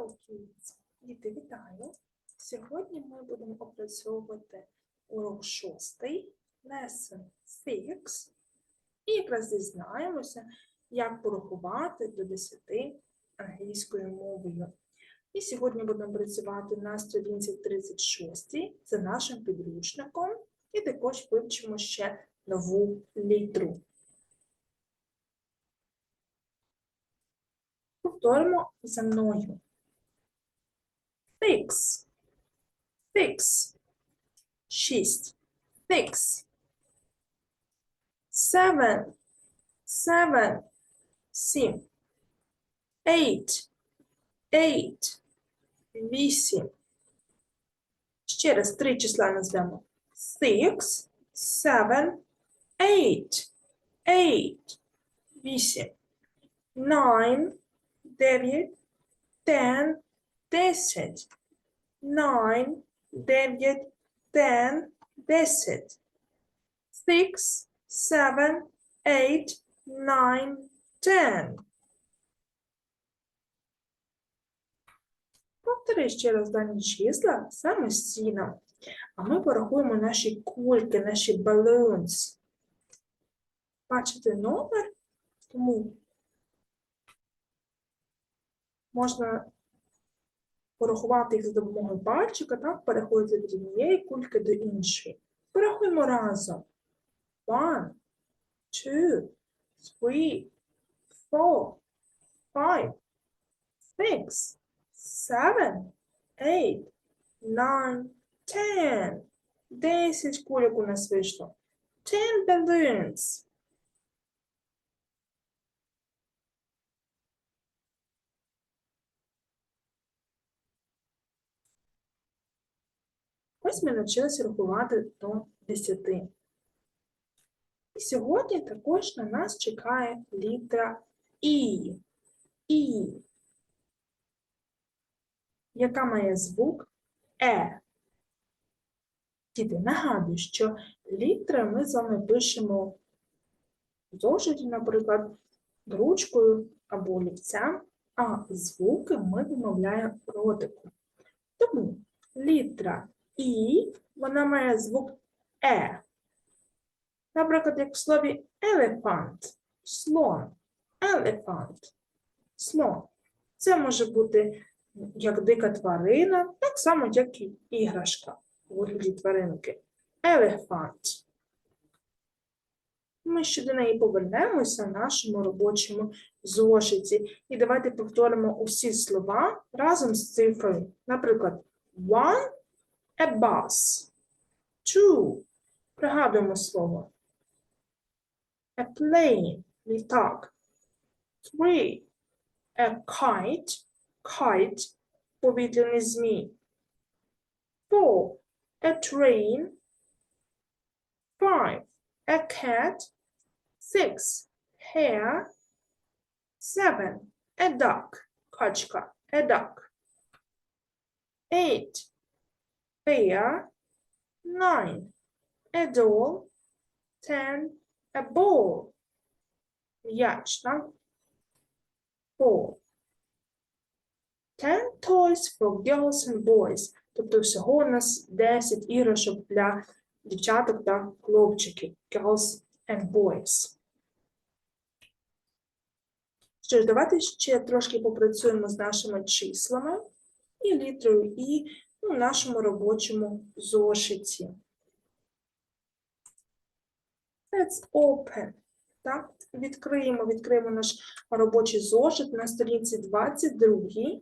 Hello, kids! Діти, вітаю! Сьогодні ми будемо опрацьовувати урок шостий, lesson 6, і якраз дізнаємося, як порахувати до 10 англійською мовою. І сьогодні будемо працювати на сторінці 36 за нашим підручником, і також вивчимо ще нову літру. Повторимо за мною. Six. Six. Шість. Six. Seven. Seven. Сім. Eight. Eight. Вісім. Ще раз три числа назвемо. Six. Seven. Eight. Eight. Вісім. Nine. Дев'ять. Ten. Десять. Nine. Дев'ять. Ten. Десять. Six. Seven. Eight. Nine. Ten. Повтори ще раз дані числа самостійно. А ми порахуємо наші кульки, наші balloons. Бачите номер? Тому можна порахувати їх за допомогою пальчика, так, переходити від однієї кульки до іншої. Порахуємо разом. One, two, three, four, five, six, seven, eight, nine, ten. Десять кульок у нас вийшло. Ten balloons. Ось ми навчилися рахувати до 10. І сьогодні також на нас чекає літера І. І. Яка має звук Е. Діти, нагадую, що літери ми з вами пишемо в зошиті, наприклад, ручкою або олівцем, а звуки ми вимовляємо ротиком. Тому літера і вона має звук Е. Наприклад, як в слові елефант, слон, елефант, слон. Це може бути як дика тварина, так само, як і іграшка у вигляді тваринки. Елефант. Ми ще до неї повернемося в нашому робочому зошиті. І давайте повторимо усі слова разом з цифрою. Наприклад, one a bus. Two. Пригадуємо слово. A plane. Літак. Three. A kite. Kite. Повітряний змій. Four. A train. Five. A cat. Six. Hare. Seven. A duck. Качка. A duck. Eight Bear, nine, a doll, ten, a ball. М'яч, так? Ball. Ten toys for girls and boys. Тобто всього у нас 10 іграшок для дівчаток та хлопчиків. Girls and boys. Що ж, давайте ще трошки попрацюємо з нашими числами і літерою І у нашому робочому зошиті. Let's open. Так, відкриємо, відкриємо наш робочий зошит на сторінці 22.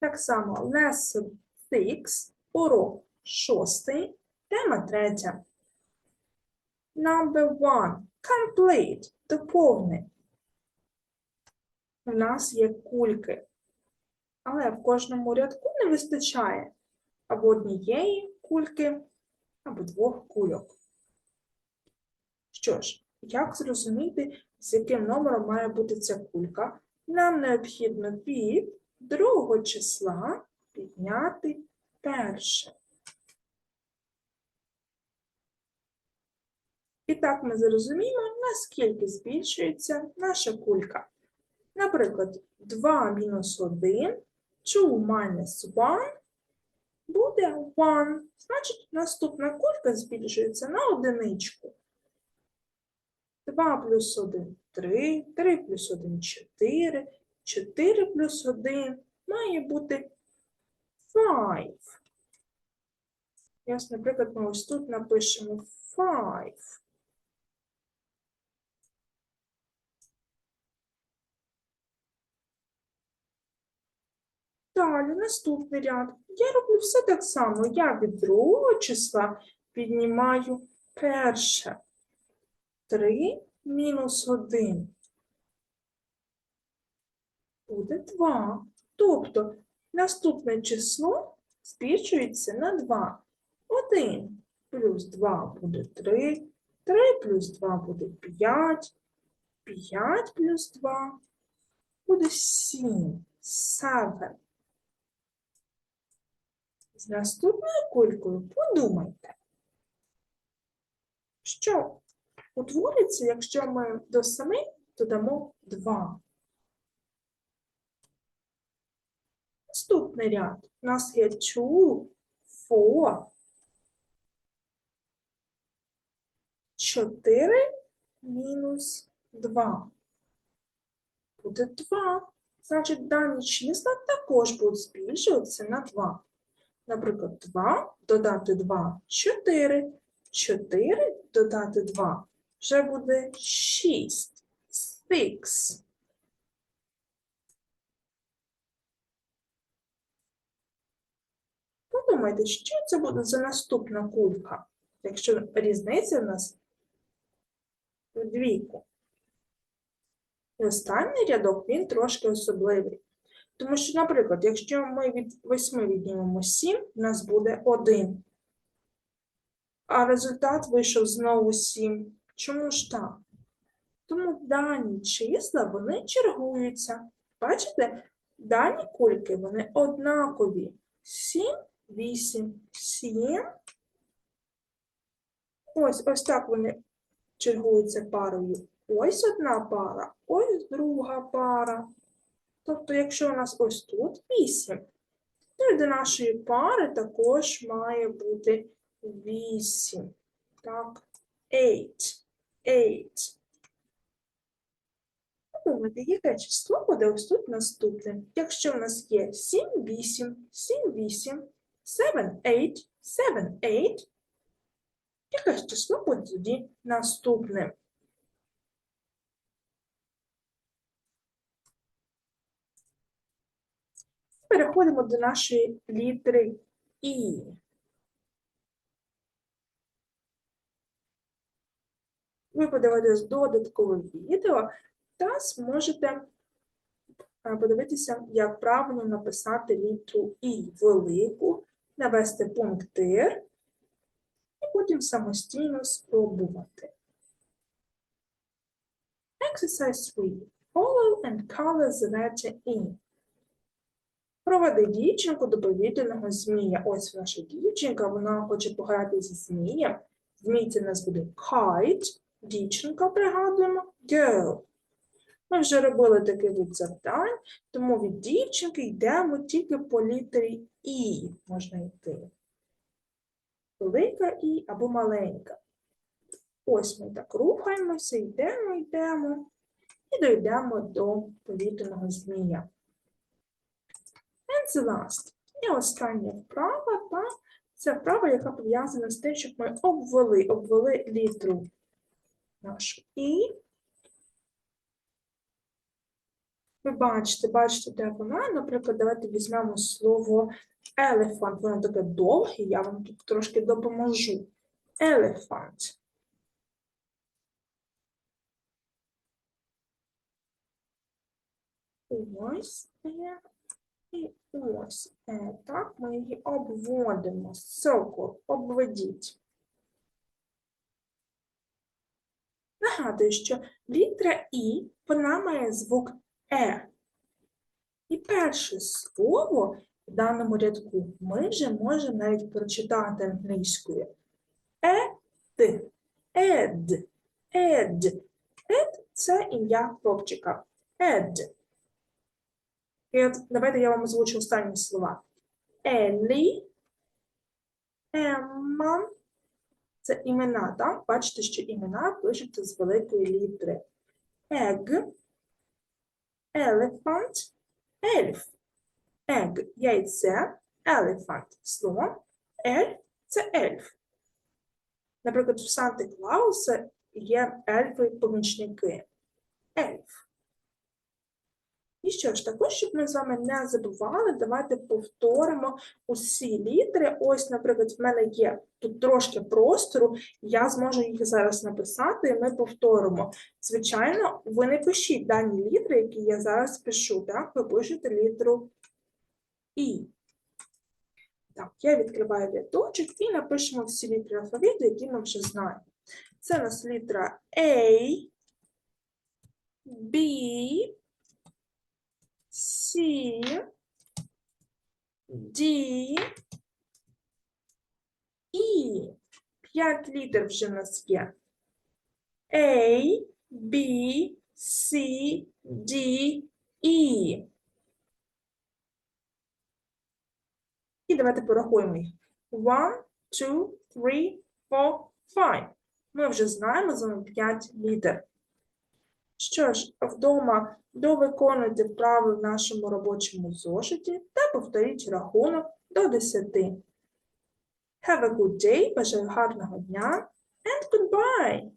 Так само lesson 6, урок 6, тема 3. Number 1. Complete. Доповни. У нас є кульки але в кожному рядку не вистачає або однієї кульки, або двох кульок. Що ж, як зрозуміти, з яким номером має бути ця кулька? Нам необхідно від другого числа підняти перше. І так ми зрозуміємо, наскільки збільшується наша кулька. Наприклад, 2 мінус 1, 2 minus 1 буде 1. Значить, наступна кулька збільшується на одиничку. 2 плюс 1 – 3, 3 плюс 1 – 4, 4 плюс 1 має бути 5. Ясно, наприклад, ми ось тут напишемо 5. Далі, наступний ряд. Я роблю все так само. Я від другого числа піднімаю перше. 3 мінус 1 буде 2. Тобто наступне число збільшується на 2. 1 плюс 2 буде 3, 3 плюс 2 буде 5, 5 плюс 2 буде 7, 7. З наступною кулькою подумайте, що утвориться, якщо ми до 7 додамо 2. Наступний ряд. У нас є 2, 4, 4 мінус 2. Буде 2. Значить, дані числа також будуть збільшуватися на 2. Наприклад, 2 додати 2 – 4. 4 додати 2 вже буде 6. 6. Подумайте, що це буде за наступна кулька, якщо різниця в нас в двійку. І останній рядок, він трошки особливий. Тому що, наприклад, якщо ми від 8 віднімемо 7, у нас буде 1. А результат вийшов знову 7. Чому ж так? Тому дані числа, вони чергуються. Бачите, дані кульки, вони однакові. 7, 8, 7. Ось, ось так вони чергуються парою. Ось одна пара, ось друга пара. Тобто, якщо у нас ось тут 8, то і до нашої пари також має бути 8. Так, 8. 8. Подумайте, яке число буде ось тут наступне. Якщо в нас є 7, 8, 7, 8, 7, 8, 7, 8, яке число буде тоді наступним? Переходимо до нашої літери І. Ви подивитесь додаткове відео та зможете е, подивитися, як правильно написати літеру І велику, навести пунктир і потім самостійно спробувати. Exercise 3. Follow and color the letter E. Проведи дівчинку до повітряного змія. Ось наша дівчинка, вона хоче пограти зі змієм. Змій це у нас буде kite. Дівчинка, пригадуємо, girl. Ми вже робили такий вид завдань, тому від дівчинки йдемо тільки по літері І можна йти. Велика І або маленька. Ось ми так рухаємося, йдемо, йдемо і дійдемо до повітряного змія. And the last. І остання вправа, та це вправа, яка пов'язана з тим, щоб ми обвели, обвели літру нашу І. Ви бачите, бачите, де вона. Наприклад, давайте візьмемо слово elephant. Воно таке довге, я вам тут трошки допоможу. Elephant. Ось. І ось. Е, Так, ми її обводимо. Circle, обведіть. Нагадую, що літера І, вона має звук Е. І перше слово в даному рядку ми вже можемо навіть прочитати англійською. Ед. Ед. Ед. Ед це ім'я хлопчика. Ед. І от давайте я вам озвучу останні слова. Еллі, Емма. Це імена, так? Бачите, що імена пишуться з великої літери. Ег, елефант, ельф. Ег – яйце, елефант – слон, ельф – це ельф. Наприклад, в Санти Клауса є ельфи-помічники. Ельф. І що ж, також, щоб ми з вами не забували, давайте повторимо усі літери. Ось, наприклад, в мене є тут трошки простору, я зможу їх зараз написати, і ми повторимо. Звичайно, ви не пишіть дані літери, які я зараз пишу, так? Ви пишете літеру І. Так, я відкриваю рядочок і напишемо всі літери алфавіту, які ми вже знаємо. Це у нас літера A, B, D, E. П'ять літер вже в нас є. A, B, C, D, E. І давайте порахуємо їх. One, two, three, four, five. Ми вже знаємо з вами 5 літер. Що ж, вдома довиконуйте вправи в нашому робочому зошиті та повторіть рахунок до 10. Have a good day, бажаю гарного дня and goodbye!